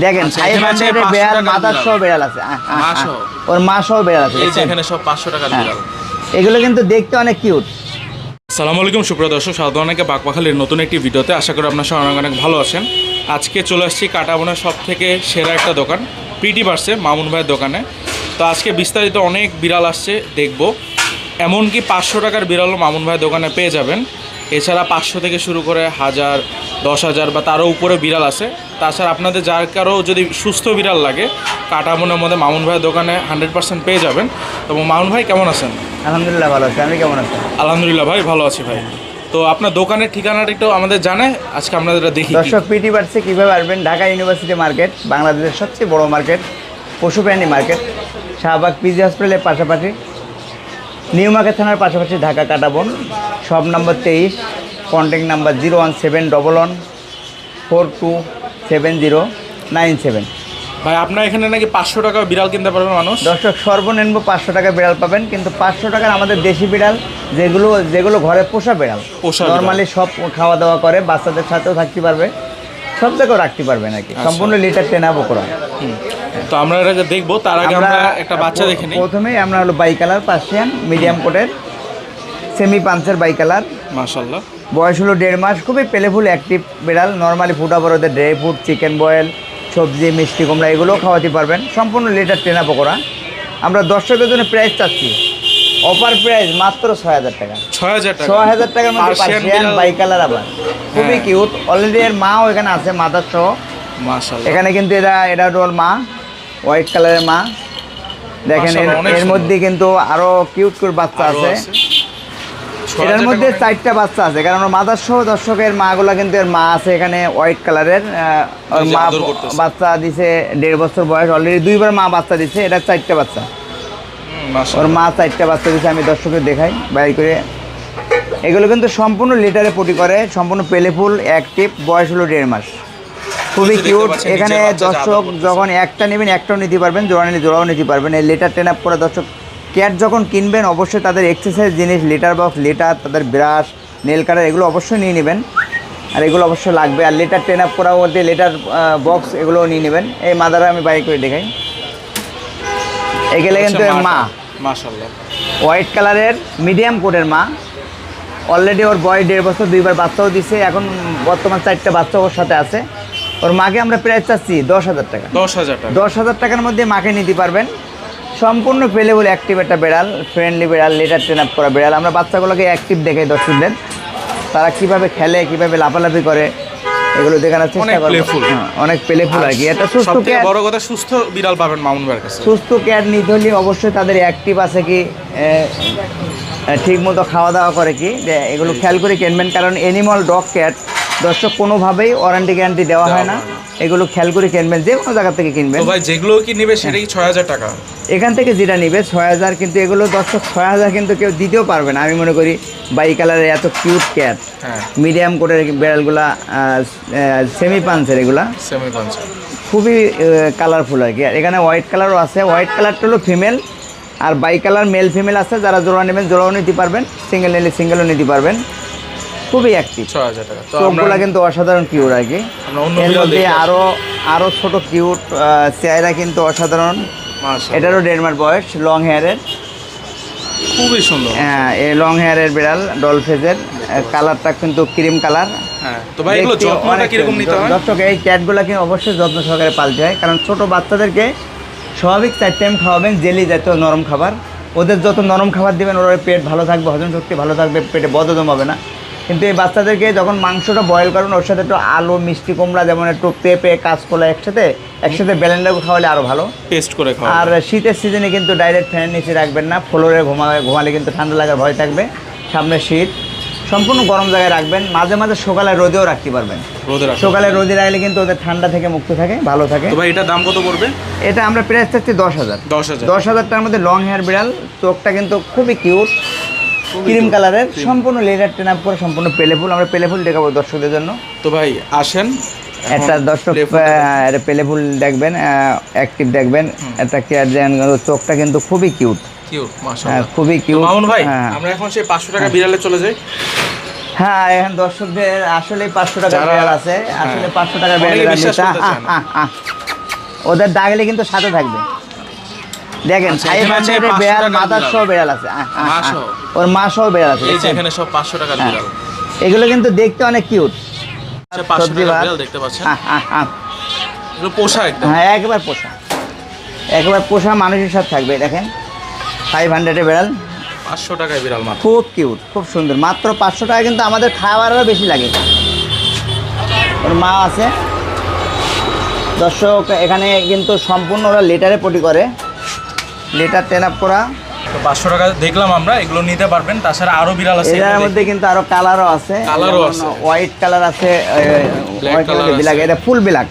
দেখেন আচ্ছা, ফাইভ এখানে আছে হান্ড্রেডের 500 বেড়াল টাকার মাথার সহ বেড়াল আছে। আহ, আহ, মা আহ। সহ? ওর মা সহ বেড়াল আছে? এখানে সব পাঁচশো টাকার হ্যাঁ। বিড়াল। এগুলো কিন্তু দেখতে অনেক কিউট। সালাম আলাইকুম সুপ্রিয় দর্শক সাধারণ অনেকে বাকপাখালির নতুন একটি ভিডিওতে। আশা করি আপনার সঙ্গে অনেক অনেক ভালো আছেন। আজকে চলে আসছি কাটাবনের সব থেকে সেরা একটা দোকান পিটি বার্সে মামুন ভাইয়ের দোকানে। তো আজকে বিস্তারিত অনেক বিড়াল আসছে দেখব। এমনকি পাঁচশো টাকার বিড়ালও মামুন ভাইয়ের দোকানে পেয়ে যাবেন। এছাড়া পাঁচশো থেকে শুরু করে হাজার দশ হাজার বা তারও উপরে বিড়াল আছে। তাছাড়া আপনাদের যার কারও যদি সুস্থ বিড়াল লাগে কাটাবনের মধ্যে মামুন ভাইয়ের দোকানে হান্ড্রেড পার্সেন্ট পেয়ে যাবেন। তো মামুন ভাই কেমন আছেন? আলহামদুলিল্লাহ ভালো আছে। আমি কেমন আছি আলহামদুলিল্লাহ ভাই ভালো আছি ভাই। তো আপনার দোকানের ঠিকানাটা একটু আমাদের জানে আজকে আপনাদের দেখি দর্শক পিটি বার্সে কীভাবে আসবেন? ঢাকা ইউনিভার্সিটি মার্কেট বাংলাদেশের সবচেয়ে বড় মার্কেট পশু প্রাণী মার্কেট শাহবাগ পিজি হসপিটালের পাশাপাশি। নিউ মার্কেট থানার পাশাপাশি ঢাকা কাটাবন সব নাম্বার তেইশ contact number zero one seven double one four two seven zero nine seven ভাই আপনার এখানে নাকি পাঁচশো টাকা বিড়াল কিনতে পারবে মানুষ দর্শক সর্বনিম্ন পাঁচশো টাকা বিড়াল পাবেন কিন্তু পাঁচশো টাকার আমাদের দেশি বিড়াল যেগুলো যেগুলো ঘরে পোষা বিড়াল পোষা। নর্মালি সব খাওয়া দাওয়া করে বাচ্চাদের সাথেও থাকতে পারবে সব জায়গায় রাখতে পারবে নাকি আচ্ছা। সম্পূর্ণ লিটার টেনাবো করা হুম। তো আমরা এটাকে দেখব তার আগে আমরা একটা বাচ্চা দেখে নিই। প্রথমেই আমরা হলো বাই কালার পার্সিয়ান মিডিয়াম কোটের সেমি পাঞ্চের বাই কালার মাশাল্লাহ বয়স হলো দেড় মাস খুবই পেলেফুল অ্যাক্টিভ বিড়াল নর্মালি ফুটা বড়দের ড্রাই ফুড চিকেন বয়েল সবজি মিষ্টি কুমড়া এগুলোও খাওয়াতে পারবেন। সম্পূর্ণ লিটার টেনা পকোড়া। আমরা দর্শকের জন্য প্রাইস চাচ্ছি। অফার প্রাইস মাত্র ছয় হাজার টাকা। ছয় হাজার টাকা। ছয় হাজার টাকার মধ্যে পার্সিয়ান বাই কালার আবার। খুবই হ্যাঁ। কিউট অলরেডি এর মাও এখানে আছে মাদার সহ। এখানে কিন্তু এরা এটা হলো ওর মা। হোয়াইট কালারের মা। দেখেন এর-। মধ্যে কিন্তু আরও কিউট কিউট বাচ্চা আছে। এটার মধ্যে চারটা বাচ্চা আছে কারণ মাদার সহ দর্শকের মাগুলা কিন্তু এর মা আছে এখানে হোয়াইট কালারের মা বাচ্চা দিছে দেড় বছর বয়স অলরেডি দুইবার মা বাচ্চা দিছে এটা চারটা বাচ্চা। ওর মা চারটা বাচ্চা দিছে আমি দর্শকের দেখাই বাইর করে। এগুলো কিন্তু সম্পূর্ণ লিটারে পটি করে সম্পূর্ণ পেলেফুল অ্যাক্টিভ বয়স হলো দেড় মাস। খুবই কিউট। এখানে দর্শক যখন একটা নেবেন একটাও নিতে পারবেন জোড়া নিলে জোড়াও নিতে পারবেন। এই লিটার টেন আপ করে দর্শক ক্যাট যখন কিনবেন অবশ্যই তাদের এক্সারসাইজ জিনিস লেটার বক্স লেটার তাদের ব্রাশ নেল কাটার এগুলো অবশ্যই নিয়ে নেবেন। আর এগুলো অবশ্যই লাগবে। আর লেটার টেন আপ করা বলতে লেটার বক্স এগুলোও নিয়ে নেবেন। এই মাদারা আমি বাইক করে দেখাই। এগুলো কিন্তু মা। মাশাল্লাহ হোয়াইট কালারের মিডিয়াম কোটের মা। অলরেডি ওর বয় দেড় বছর দুইবার বাচ্চাও দিছে। এখন বর্তমান চারটা বাচ্চা ওর সাথে আছে। ওর মাকে আমরা প্রাইস চাচ্ছি দশ হাজার টাকা। দশ হাজার টাকা। দশ হাজার টাকার মধ্যে মাকে নিতে পারবেন। সম্পূর্ণ পেলেবল অ্যাক্টিভ একটা বেড়াল ফ্রেন্ডলি বেড়াল লেটার ট্রেন আপ করা বেড়াল। আমরা বাচ্চাগুলোকে অ্যাক্টিভ দেখাই দর্শকদের। তারা কীভাবে খেলে কীভাবে লাফালাফি করে এগুলো দেখানোর চেষ্টা করব। হ্যাঁ, অনেক পেলেফুল আর কি। এটা সুস্থ cat। বড় কথা সুস্থ বিড়াল পাবেন মামুন ভাইয়ের কাছে। সুস্থ ক্যাট নিতে হলে অবশ্যই তাদের অ্যাক্টিভ আছে কি ঠিক মতো খাওয়া দাওয়া করে কি। যে এগুলো খেয়াল করে কিনবেন কারণ অ্যানিমাল ডগ ক্যাট দর্শক কোনোভাবেই ওয়ারেন্টি গ্যারান্টি দেওয়া হয় না। এগুলো খেয়াল করে কিনবেন যে কোনো জায়গা থেকে কিনবেন। ভাই যেগুলো কি নেবে সেটা কি ছয় হাজার টাকা। এখান থেকে যেটা নিবে ছয় হাজার কিন্তু এগুলো দর্শক ছয় হাজার কিন্তু কেউ দিতেও পারবে না। আমি মনে করি বাই কালারের এত কিউট ক্যাট হ্যাঁ। মিডিয়াম কোটের বেড়ালগুলা সেমি পাঞ্চের এগুলা। সেমি পাঁচ খুবই কালারফুল আর কি। আর এখানে হোয়াইট কালারও আছে। হোয়াইট কালারটা হলো ফিমেল আর বাই কালার মেল ফিমেল আছে। যারা জোড়া নেবেন জোড়াও নিতে পারবেন। সিঙ্গেল নিলে সিঙ্গেলও নিতে পারবেন। খুবই অ্যাক্টিভ ছয় হাজার টাকা। চোখগুলা কিন্তু অসাধারণ কিউট আর কি। আমরা অন্য এর মধ্যে আরও আরও ছোট কিউট চেহারা কিন্তু অসাধারণ। এটারও দেড় মাস বয়স লং হেয়ারের খুবই সুন্দর। হ্যাঁ এই লং হেয়ারের বিড়াল ডলফেজের কালারটা কিন্তু ক্রিম কালার হ্যাঁ তো ভাই এগুলো যত্নটা কীরকম নিতে হয়? দর্শক এই ক্যাটগুলোকে অবশ্যই যত্ন সহকারে পালতে হয়। কারণ ছোট বাচ্চাদেরকে স্বাভাবিক চার টাইম খাওয়াবেন জেলি জাতীয় নরম খাবার। ওদের যত নরম খাবার দিবেন ওর পেট ভালো থাকবে হজম শক্তি ভালো থাকবে পেটে বদহজম হবে না। কিন্তু এই বাচ্চাদেরকে যখন মাংসটা বয়েল করবেন ওর সাথে একটু আলু মিষ্টি কুমড়া যেমন একটু পেঁপে কাঁচকলা একসাথে একসাথে ব্যালেন্ডার খাওয়ালে আরও ভালো। টেস্ট করে খাওয়া আর শীতের সিজনে কিন্তু ডাইরেক্ট ফ্যানের নিচে রাখবেন না ফ্লোরে ঘুমা ঘুমালে কিন্তু ঠান্ডা লাগার ভয় থাকবে। সামনে শীত সম্পূর্ণ গরম জায়গায় রাখবেন মাঝে মাঝে সকালে রোদেও রাখতে পারবেন। সকালে রোদে রাখলে কিন্তু ওদের ঠান্ডা থেকে মুক্ত থাকে ভালো থাকে। ভাই এটার দাম কত পড়বে? এটা আমরা প্রাইস থাকছি দশ হাজার। দশ হাজার। দশ হাজার টাকার মধ্যে লং হেয়ার বিড়াল চোখটা কিন্তু খুবই কিউট ক্রিম কালারের সম্পূর্ণ লেজার ট্রেন আপ করে সম্পূর্ণ পেলেফুল আমরা পেলেফুল দেখাবো দর্শকদের জন্য। তো ভাই আসেন। একটা দর্শক পেলেফুল দেখবেন অ্যাক্টিভ দেখবেন। একটা কেয়ার চোখটা কিন্তু খুবই কিউট কিউট হ্যাঁ মাশাআল্লাহ। খুবই কিউট মামুন ভাই হ্যাঁ। আমরা এখন সেই পাঁচশো টাকা বিড়ালে চলে যাই। হ্যাঁ এখন দর্শকদের আসলে পাঁচশো টাকা যারা- আছে। আসলে হ্যাঁ। পাঁচশো টাকা বেড়াল ওদের দাগলে কিন্তু সাথে থাকবে। দেখেন আচ্ছা, হান্ড্রেডের বেড়াল মাথার সহ বেড়াল আছে। মা আহ। সহ? ওর মা সহ বেড়াল আছে? এখানে সব পাঁচশো হ্যাঁ। বিড়াল। এগুলো কিন্তু দেখতে অনেক কিউট আচ্ছা, সবজি ভাত। দেখতে পাচ্ছেন। হ্যাঁ পোষা একদম একবার পোষা। একবার পোষা মানুষের সাথে থাকবে দেখেন। ফাইভ বেড়াল। পাঁচশো টাকায় বিড়াল মাত্র। খুব কিউট খুব সুন্দর। মাত্র পাঁচশো টাকা কিন্তু আমাদের খাওয়ারও বেশি লাগে। ওর মা আছে। দর্শক এখানে কিন্তু সম্পূর্ণ ওরা লেটারে পটি করে। লিটার টেন আপ করা। পাঁচশো টাকা দেখলাম আমরা এগুলো নিতে পারবেন। তাছাড়া আরও বিড়াল আছে এটার মধ্যে কিন্তু আরও কালারও আছে। কালারও আছে। হোয়াইট কালার আছে আছে। এটা ফুল বিলাক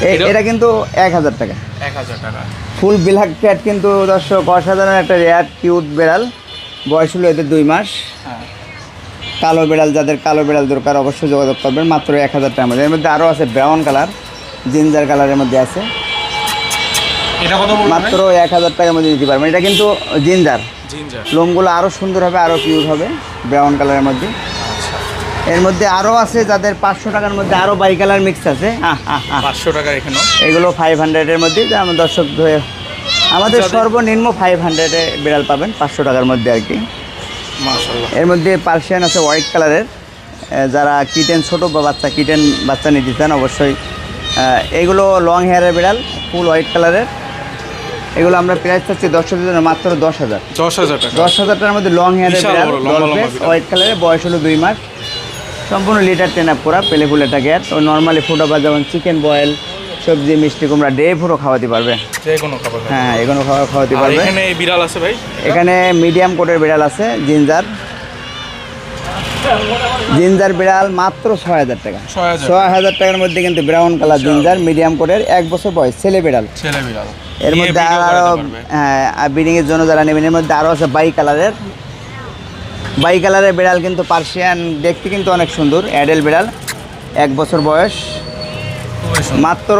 এটা- কিন্তু এক হাজার টাকা। এক হাজার টাকা। ফুল বিলাক ক্যাট কিন্তু দর্শক অসাধারণ একটা রেয়ার কিউট বেড়াল। বয়স হলো এদের দুই মাস। হ্যাঁ। কালো বিড়াল যাদের কালো বিড়াল দরকার অবশ্যই যোগাযোগ করবেন। মাত্র এক হাজার টাকার মধ্যে। এর মধ্যে আরও আছে ব্রাউন কালার জিঞ্জার কালারের মধ্যে আছে। মাত্র এক হাজার টাকার মধ্যে নিতে পারবেন। এটা কিন্তু জিঞ্জার। লোমগুলো আরও সুন্দর হবে আরও কিউট হবে ব্রাউন কালারের মধ্যে। আচ্ছা। এর মধ্যে আরও আছে যাদের পাঁচশো টাকার মধ্যে আরও বাই কালার মিক্স আছে। পাঁচশো টাকা এখানেও এগুলো ফাইভ হান্ড্রেডের মধ্যে আমার দর্শক ধরে- আমাদের সর্বনিম্ন ফাইভ হান্ড্রেডে বিড়াল পাবেন পাঁচশো টাকার মধ্যে আর কি। এর মধ্যে পার্সিয়ান আছে হোয়াইট কালারের যারা কিটেন ছোট বা বাচ্চা কিটেন বাচ্চা নিতে চান অবশ্যই। এগুলো লং হেয়ারের বিড়াল ফুল হোয়াইট কালারের এগুলো আমরা প্রাইস চাচ্ছি দশ হাজার জন্য মাত্র দশ হাজার। দশ হাজার টাকা। দশ হাজার টাকার মধ্যে লং হেয়ারের। হোয়াইট কালারের বয়স হলো দুই মাস। সম্পূর্ণ লিটার টেন আপ করা পেলে ফুলে একটা গ্যাস ও নর্মালি ফুটো বা যেমন চিকেন বয়েল সবজি মিষ্টি কুমড়া ডে ফুটো খাওয়াতে পারবে। যে কোনো খাবার খাবে। হ্যাঁ এগুলো খাওয়া খাওয়াতে পারবে। এখানে বিড়াল আছে ভাই? এখানে মিডিয়াম কোটের বিড়াল আছে জিঞ্জার জিঞ্জার বিড়াল মাত্র ছয় হাজার টাকা। ছয় হাজার টাকার মধ্যে কিন্তু ব্রাউন কালার জিঞ্জার মিডিয়াম কোটের এক বছর বয়স ছেলে বিড়াল। ছেলে বিড়াল। এর মধ্যে পারবে। হ্যাঁ ব্রিডিং এর জন্য যারা নেবেন এর মধ্যে আরও আছে বাই কালারের। বাই কালারের বিড়াল কিন্তু পার্সিয়ান দেখতে কিন্তু অনেক সুন্দর অ্যাডেল বিড়াল এক বছর বয়স। মাত্র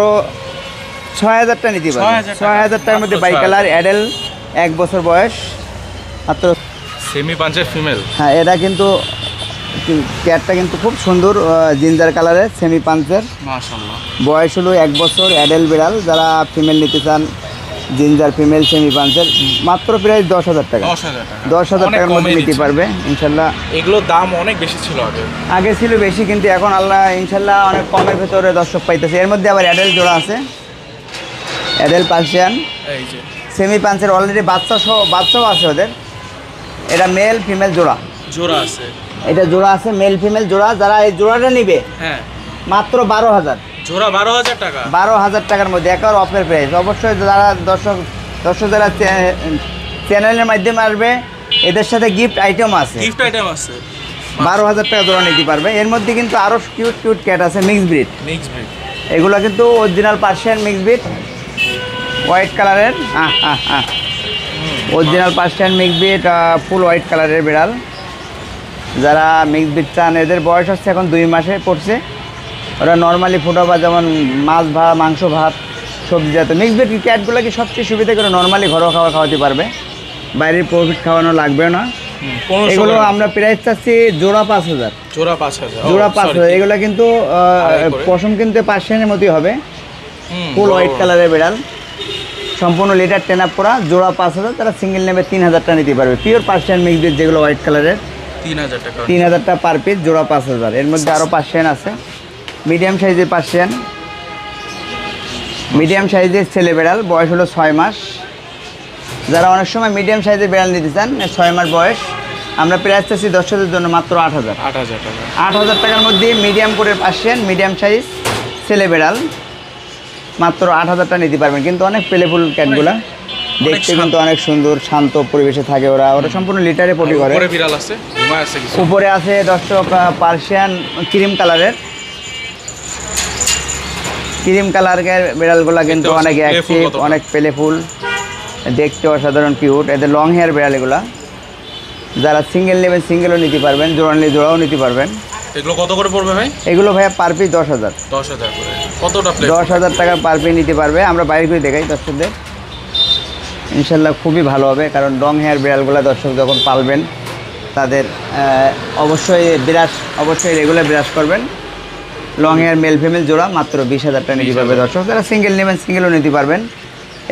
ছয় হাজারটা নিতে 6,000 ছয় হাজার টাকার মধ্যে বাই কালার অ্যাডেল এক বছর বয়স মাত্র সেমি পাঞ্চের ফিমেল হ্যাঁ এটা কিন্তু ক্যাটটা কিন্তু খুব সুন্দর জিঞ্জার কালারের সেমি পাঞ্চের। বয়স হলো এক বছর অ্যাডেল বিড়াল যারা ফিমেল নিতে চান জিঞ্জার ফিমেল সেমি পাঞ্চের মাত্র প্রায় দশ হাজার টাকা। দশ হাজার টাকার মধ্যে নিতে পারবে ইনশাল্লাহ। এগুলোর দাম অনেক বেশি ছিল আগে। আগে ছিল বেশি কিন্তু এখন আল্লাহ ইনশাল্লাহ অনেক কমের ভেতরে দর্শক পাইতেছে। এর মধ্যে আবার অ্যাডেল জোড়া আছে। অ্যাডেল পার্সিয়ান সেমি পাঞ্চের অলরেডি বাচ্চা সহ বাচ্চাও আছে ওদের। এটা মেল ফিমেল জোড়া। জোড়া আছে। এটা জোড়া আছে মেল ফিমেল জোড়া যারা এই জোড়াটা নিবে হ্যাঁ। মাত্র বারো হাজার। জোড়া বারো হাজার টাকা। বারো হাজার টাকার মধ্যে একেবারে অফের প্রাইস অবশ্যই যারা দর্শক দর্শক যারা চ্যানেলের মাধ্যমে আসবে এদের সাথে গিফট আইটেম আছে। গিফট আইটেম আছে। বারো হাজার টাকা জোড়া নিতে পারবে। এর মধ্যে কিন্তু আরও কিউট কিউট ক্যাট আছে মিক্স ব্রিড মিক্স ব্রিড এগুলো কিন্তু original Persian mix breed white কালারের হ্যাঁ হ্যাঁ হ্যাঁ original Persian mix breed full white কালারের বিড়াল। যারা মিক্স ব্রিড চান এদের বয়স হচ্ছে এখন দুই মাসে পড়ছে। ওরা নর্মালি ফুটো বা যেমন মাছ ভাত মাংস ভাত সবজি জাতীয় মিক্স ব্রিড ক্যাটগুলো কি সবচেয়ে সুবিধা করে নর্মালি ঘরোয়া খাবার খাওয়াতে পারবে? বাইরের প্রফিট খাওয়ানো লাগবে না। এগুলো আমরা প্রাইস চাচ্ছি জোড়া পাঁচ হাজার। জোড়া পাঁচ হাজার জোড়া পাঁচ হাজার। এগুলো কিন্তু। পশম কিনতে পার্সিয়ানের মতোই হবে। ফুল হোয়াইট কালারের বিড়াল। সম্পূর্ণ লিটার টেন আপ করা জোড়া পাঁচ হাজার তারা সিঙ্গেল নেবে তিন হাজারটা নিতে পারবে। পিওর পার্সিয়ান মিক্সড যেগুলো হোয়াইট কালারের তিন হাজার টাকা পার পিস জোড়া পাঁচ হাজার। এর মধ্যে আরও পার্সিয়ান আছে। মিডিয়াম সাইজের পার্সিয়ান মিডিয়াম সাইজের ছেলে বেড়াল বয়স হলো ছয় মাস। যারা অনেক সময় মিডিয়াম সাইজের বেড়াল নিতে চান ছয় মাস বয়স আমরা প্রাইস চাচ্ছি দশ হাজার জন্য মাত্র আট হাজার। আট হাজার টাকা। আট হাজার টাকার মধ্যে মিডিয়াম করে পার্সিয়ান মিডিয়াম সাইজ ছেলে বেড়াল মাত্র আট হাজারটা নিতে পারবেন। কিন্তু অনেক প্লেফুল ক্যাটগুলা দেখতে কিন্তু অনেক সুন্দর শান্ত পরিবেশে থাকে ওরা। ওরা সম্পূর্ণ লিটারে পটি করে। উপরে আছে দর্শক পার্সিয়ান ক্রিম কালারের। ক্রিম কালারের বিড়ালগুলা কিন্তু অনেক অ্যাক্টিভ। অনেক প্লেফুল দেখতে অসাধারণ কিউট এদের লং হেয়ার বিড়াল এগুলা যারা সিঙ্গেল নেবেন সিঙ্গেলও নিতে পারবেন জোড়া নিলে জোড়াও নিতে পারবেন। এগুলো কত করে পড়বে ভাই? এগুলো ভাইয়া পার পিস দশ হাজার। দশ হাজার দশ টাকার পার পিস নিতে পারবে। আমরা বাইরে করে দেখাই দর্শকদের। ইনশাল্লাহ খুবই ভালো হবে কারণ লং হেয়ার বিড়ালগুলো দর্শক যখন পালবেন তাদের অবশ্যই বিরাজ অবশ্যই রেগুলার বিরাজ করবেন। লং হেয়ার মেল ফিমেল জোড়া মাত্র বিশ হাজার টাকা নিতে পারবে দর্শক। যারা সিঙ্গেল নেবেন সিঙ্গেলও নিতে পারবেন।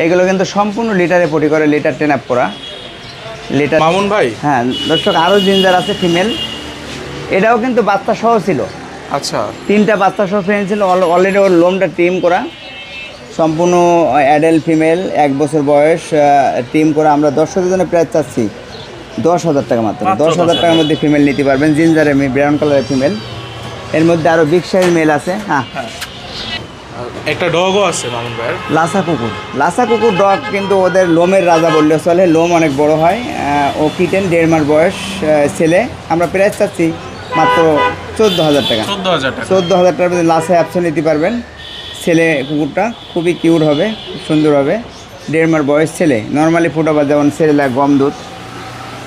এগুলো কিন্তু সম্পূর্ণ লিটারে পটি করে লিটার টেন আপ করা। লিটার মামুন ভাই? হ্যাঁ দর্শক আরও জিঞ্জার আছে ফিমেল এটাও কিন্তু বাচ্চা সহ ছিল। আচ্ছা। তিনটা বাচ্চা সহ ফ্রেন্ড ছিল অলরেডি ওর লোমটা টিম করা। সম্পূর্ণ অ্যাডাল্ট ফিমেল এক বছর বয়স টিম করে আমরা দর্শকের জন্য প্রায় চাচ্ছি। দশ হাজার টাকা মাত্র। দশ হাজার টাকার মধ্যে ফিমেল নিতে পারবেন। জিঞ্জারে ব্রাউন কালারের ফিমেল এর মধ্যে আরও বিগ সাইজ মেল আছে। হ্যাঁ। একটা ডগও আছে মামুন ভাইয়ের। লাসা কুকুর। লাসা কুকুর ডগ কিন্তু ওদের লোমের রাজা বললে চলে। লোম অনেক বড় হয়। ও কিটেন দেড় মাস বয়স ছেলে। আমরা প্রাইস চাচ্ছি মাত্র চোদ্দ হাজার টাকা। চোদ্দ হাজার টাকা। চোদ্দ হাজার টাকার মধ্যে লাসে অ্যাপসন নিতে পারবেন। ছেলে কুকুরটা খুবই কিউট হবে সুন্দর হবে। দেড় মাস বয়স ছেলে। নর্মালি ফুটাবার যেমন ছেলে লাগে গম দুধ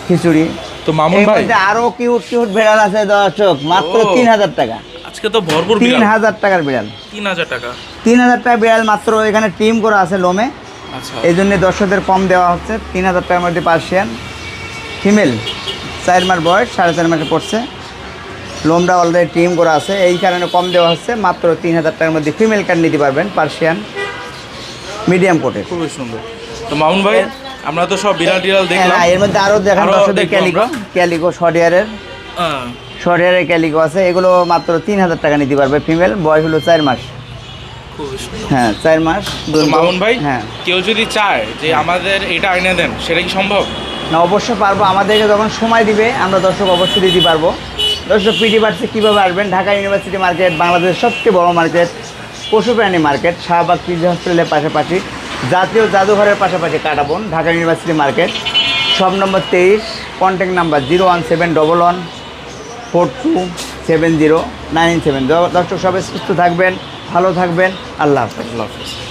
খিচুড়ি। তো মামুন ভাই? আরও কিউট কিউট বিড়াল আছে দর্শক মাত্র তিন হাজার টাকা। আজকে তো ভরপুর তিন হাজার টাকার বিড়াল। তিন হাজার টাকা। তিন হাজার টাকা বিড়াল মাত্র এখানে টিম করা আছে লোমে। আচ্ছা। এই জন্য দর্শকদের কম দেওয়া হচ্ছে। তিন হাজার টাকার মধ্যে পার্সিয়ান। ফিমেল। চার মাস বয়স সাড়ে চার মাসে পড়ছে। লোমটা অলরেডি টিম করা আছে। এই কারণে কম দেওয়া হচ্ছে। মাত্র তিন হাজার টাকার মধ্যে ফিমেল কার্ড নিতে পারবেন পার্সিয়ান মিডিয়াম কোটের খুবই সুন্দর। তো মামুন ভাই আমরা তো সব বিড়াল টিড়াল দেখলাম। হ্যাঁ, এর মধ্যে আরও দেখেন ক্যালিকো ক্যালিকো শর্ট হেয়ারের হ্যাঁ, শর্ট হেয়ারের ক্যালিকো আছে। এগুলো মাত্র তিন হাজার টাকা নিতে পারবে ফিমেল বয়স হলো চার মাস। হ্যাঁ চার মাস। তো মামুন ভাই হ্যাঁ। কেউ যদি চায় যে আমাদের এটা এনে দেন সেটা কি সম্ভব? না অবশ্যই পারব। আমাদেরকে যখন সময় দিবে আমরা দর্শক অবশ্যই দিতে পারব। দর্শক পিটি বার্সে কীভাবে আসবেন? ঢাকা ইউনিভার্সিটি মার্কেট বাংলাদেশের সবচেয়ে বড় মার্কেট পশু প্রাণী মার্কেট শাহবাগ কৃষি হসপিটালের পাশাপাশি জাতীয় জাদুঘরের পাশাপাশি কাটাবন, ঢাকা ইউনিভার্সিটি মার্কেট সব নম্বর তেইশ contact number zero one seven double one four two seven zero nine seven দর্শক, সবাই সুস্থ থাকবেন, ভালো থাকবেন, আল্লাহ হাফেজ। আল্লাহ হাফিজ।